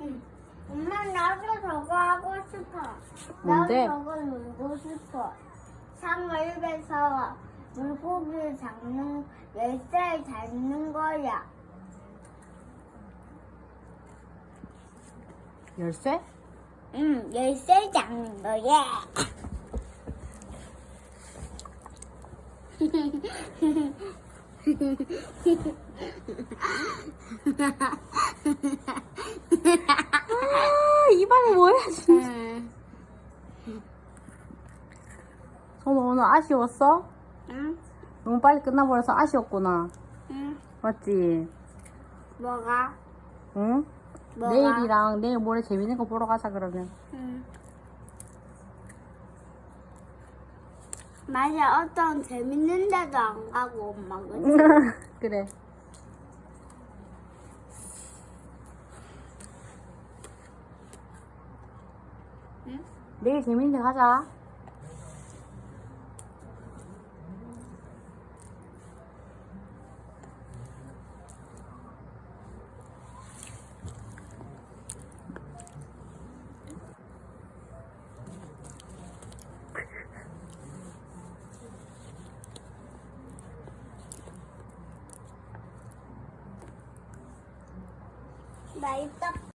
응. 엄마 나도 저거 하고 싶어. 뭔데? 나도 저거 놀고 싶어. 상어입에서 물고기 잡는 열쇠 잡는 거야. 열쇠? 응, 열쇠 잡는 거야. 뭐야, 진짜. 응. 선우 오늘 아쉬웠어? 응? 너무 빨리 끝나버려서 아쉬웠구나. 응? 맞지? 뭐가? 응? 뭐가? 내일이랑 내일 모레 재밌는 거 보러 가자, 그러면. 응. 맞아, 어떤 재밌는 데도 안 가고 엄마 그치? 그래. 내일 재밌는 데 가자. 나 이따